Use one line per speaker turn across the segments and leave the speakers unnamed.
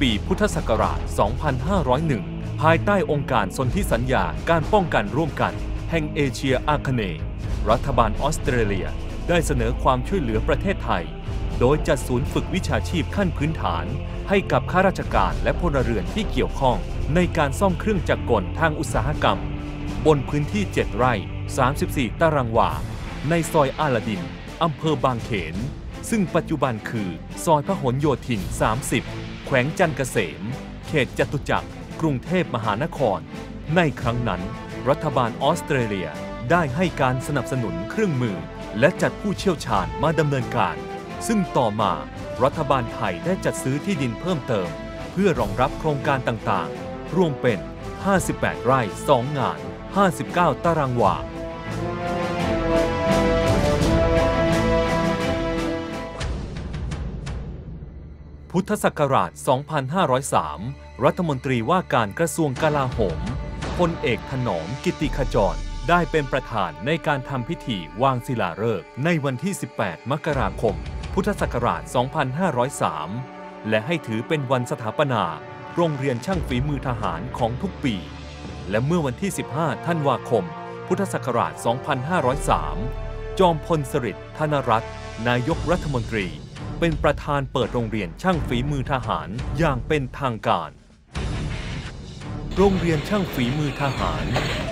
ปีพุทธศักราช 2501 ภายใต้องค์การสนธิสัญญาการป้องกันร่วมกัน แห่งเอเชียอาคเนย์รัฐบาลออสเตรเลียได้เสนอความช่วยเหลือประเทศไทย โดยจัดศูนย์ฝึกวิชาชีพขั้นพื้นฐาน ให้กับข้าราชการและพลเรือนที่เกี่ยวข้องในการซ่อมเครื่องจักรกลทางอุตสาหกรรม บนพื้นที่ 7 ไร่ 34 ตารางวา ในซอยอาลาดินอำเภอบางเขน ซึ่งปัจจุบันคือซอยพหลโยธิน 30 แขวงจันเกษม เขตจตุจักร กรุงเทพมหานคร ในครั้งนั้น รัฐบาลออสเตรเลียได้ให้การสนับสนุนเครื่องมือ และจัดผู้เชี่ยวชาญมาดำเนินการ ซึ่งต่อมารัฐบาลไทยได้จัดซื้อที่ดินเพิ่มเติม เพื่อรองรับโครงการต่างๆ รวมเป็น 58 ไร่ 2 งาน 59 ตารางวา พุทธศักราช 2503 รัฐมนตรีว่าการกระทรวงกลาโหมพลเอกถนอมกิติขจร ได้เป็นประธานในการทำพิธีวางศิลาฤกษ์ในวันที่ 18 มกราคม พุทธศักราช 2503 และให้ถือเป็นวันสถาปนา โรงเรียนช่างฝีมือทหารของทุกปี และเมื่อวันที่ 15 ธันวาคม พุทธศักราช 2503 จอมพลสฤษดิ์ธนรัตน์นายกรัฐมนตรี เป็นประธานเปิดโรงเรียนช่างฝีมือทหารอย่างเป็นทางการ โรงเรียนช่างฝีมือทหาร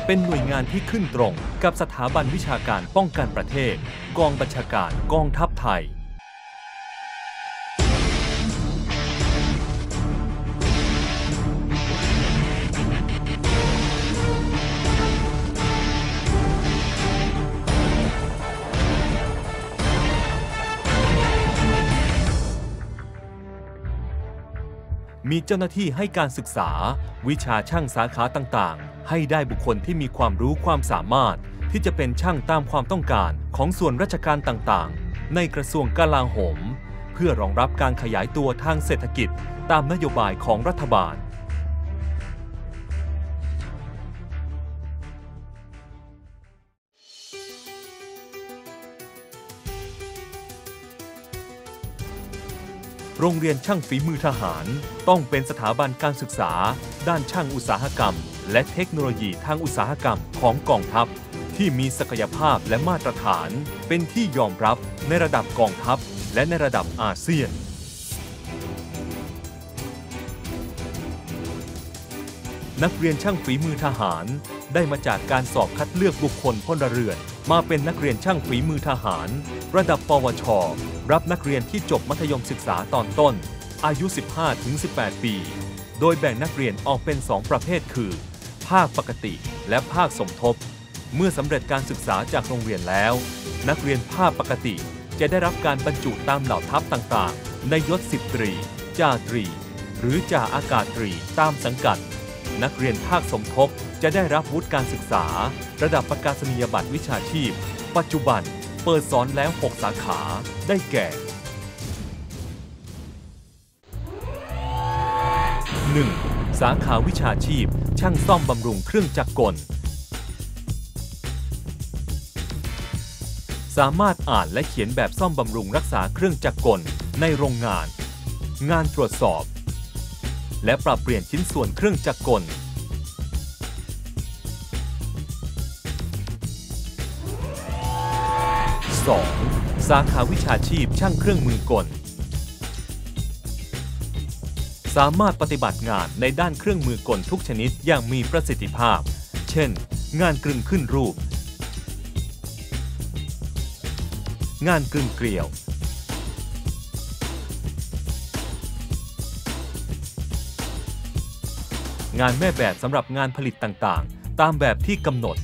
เป็นหน่วยงานที่ขึ้นตรงกับสถาบันวิชาการป้องกันประเทศ กองบัญชาการกองทัพไทย มีเจ้าหน้าที่ให้การศึกษา วิชาช่างสาขาต่างๆ ให้ได้บุคคลที่มีความรู้ความสามารถ ที่จะเป็นช่างตามความต้องการของส่วนราชการต่างๆ ในกระทรวงกลาโหม เพื่อรองรับการขยายตัวทางเศรษฐกิจ ตามนโยบายของรัฐบาล โรงเรียนช่างฝีมือทหาร ต้องเป็นสถาบันการศึกษา ด้านช่างอุตสาหกรรม และเทคโนโลยีทางอุตสาหกรรมของกองทัพ ที่มีศักยภาพและมาตรฐาน เป็นที่ยอมรับในระดับกองทัพ และในระดับอาเซียน นักเรียนช่างฝีมือทหาร ได้มาจากการสอบคัดเลือกบุคคลพลเรือน มาเป็นนักเรียนช่างฝีมือทหาร ระดับปวช รับนักเรียนที่จบมัธยมศึกษาตอนต้น อายุ 15-18 ปี โดยแบ่งนักเรียนออกเป็น 2 ประเภทคือ ภาคปกติและภาคสมทบ เมื่อสำเร็จการศึกษาจากโรงเรียนแล้ว นักเรียนภาคปกติจะได้รับการบรรจุตามเหล่าทัพต่างๆ ในยศสิบตรี จ่าตรี หรือจ่าอากาศตรีตามสังกัด นักเรียนภาคสมทบจะได้รับวุฒิการศึกษา ระดับประกาศนียบัตรวิชาชีพ ปัจจุบันเปิดสอนแล้ว 6 สาขาได้แก่ 1. สาขาวิชาชีพ ช่างซ่อมบำรุงเครื่องจักรกล สามารถอ่านและเขียนแบบซ่อมบำรุงรักษาเครื่องจักรกลในโรงงาน งานตรวจสอบ และปรับเปลี่ยนชิ้นส่วนเครื่องจักรกล 2. สาขาวิชาชีพช่างเครื่องมือกล สามารถปฏิบัติงานในด้านเครื่องมือกลทุกชนิดอย่างมีประสิทธิภาพ เช่น งานกลึงขึ้นรูป งานกลึงเกลียว งานแม่แบบสำหรับงานผลิตต่างๆ ตามแบบที่กำหนด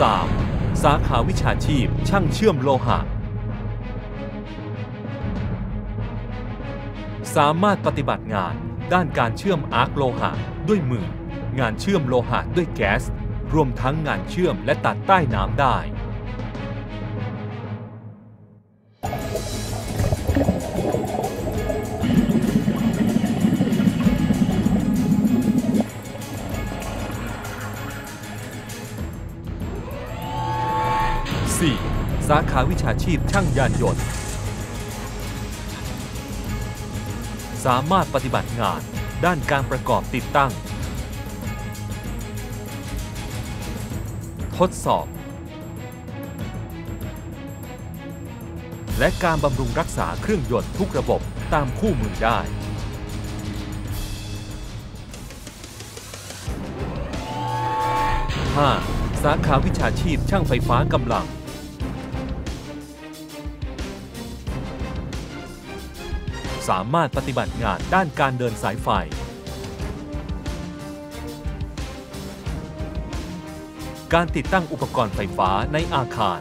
3. สาขาวิชาชีพ ช่างเชื่อมโลหะ สามารถปฏิบัติงานด้านการเชื่อมอาร์คโลหะ ด้วยมือ งานเชื่อมโลหะด้วยแก๊ส รวมทั้งงานเชื่อมและตัดใต้น้ำได้ สาขาวิชาชีพช่างยานยนต์ สามารถปฏิบัติงานด้านการประกอบติดตั้ง ทดสอบ และการบำรุงรักษาเครื่องยนต์ทุกระบบตามคู่มือได้ 5. สาขาวิชาชีพช่างไฟฟ้ากำลัง สามารถปฏิบัติงานด้านการเดินสายไฟ การติดตั้งอุปกรณ์ไฟฟ้าในอาคาร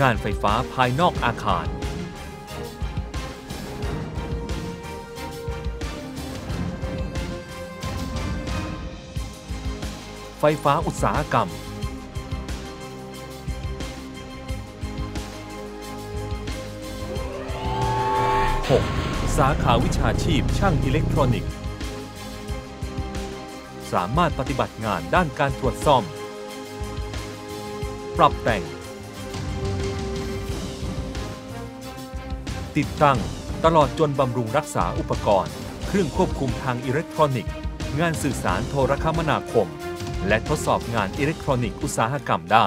งานไฟฟ้าภายนอกอาคาร ไฟฟ้าอุตสาหกรรม 6. สาขาวิชาชีพช่างอิเล็กทรอนิกส์ สามารถปฏิบัติงานด้านการตรวจซ่อม ปรับแต่ง ติดตั้งตลอดจนบำรุงรักษาอุปกรณ์ เครื่องควบคุมทางอิเล็กทรอนิกส์ งานสื่อสารโทรคมนาคม และทดสอบงานอิเล็กทรอนิกส์อุตสาหกรรมได้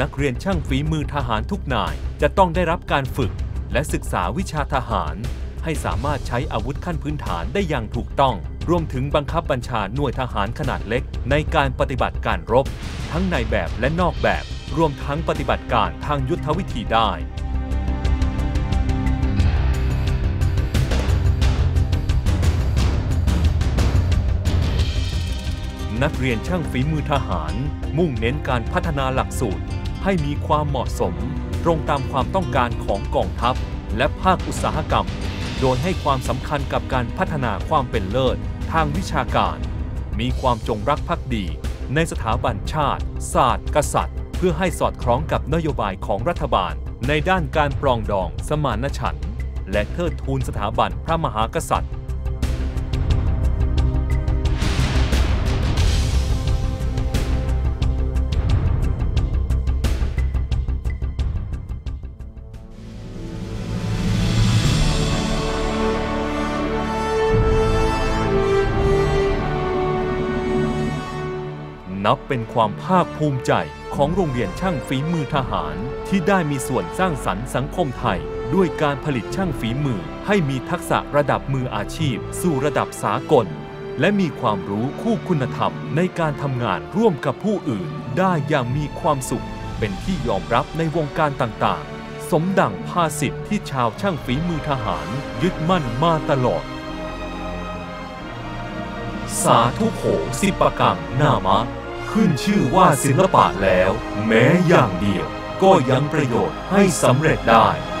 นักเรียนช่างฝีมือทหารทุกนายจะต้องได้รับการฝึก และศึกษาวิชาทหาร ให้สามารถใช้อาวุธขั้นพื้นฐานได้อย่างถูกต้อง รวมถึงบังคับบัญชาหน่วยทหารขนาดเล็ก ในการปฏิบัติการรบ ทั้งในแบบและนอกแบบ รวมทั้งปฏิบัติการทางยุทธวิธีได้นักเรียนช่างฝีมือทหาร มุ่งเน้นการพัฒนาหลักสูตร ให้มีความเหมาะสม ตรงตามความต้องการของกองทัพ และภาคอุตสาหกรรม โดยให้ความสำคัญกับการพัฒนาความเป็นเลิศ ทางวิชาการ มีความจงรักภักดี ในสถาบันชาติ ศาสตร์ กษัตริย์ เพื่อให้สอดคล้องกับนโยบายของรัฐบาล ในด้านการปรองดอง สมานฉันท์และเทิดทูนสถาบันพระมหากษัตริย์ นับเป็นความภาคภูมิใจของโรงเรียนช่างฝีมือทหาร ที่ได้มีส่วนสร้างสรรค์สังคมไทย ด้วยการผลิตช่างฝีมือ ให้มีทักษะระดับมืออาชีพ สู่ระดับสากล และมีความรู้คู่คุณธรรม ในการทำงานร่วมกับผู้อื่น ได้อย่างมีความสุข เป็นที่ยอมรับในวงการต่างๆ สมดังภาสิทธิ์ที่ชาวช่างฝีมือทหาร ยึดมั่นมาตลอด สาธุโขสิปกังนามะ ขึ้นชื่อว่าศิลปะแล้ว แม้อย่างเดียว ก็ยังประโยชน์ให้สำเร็จได้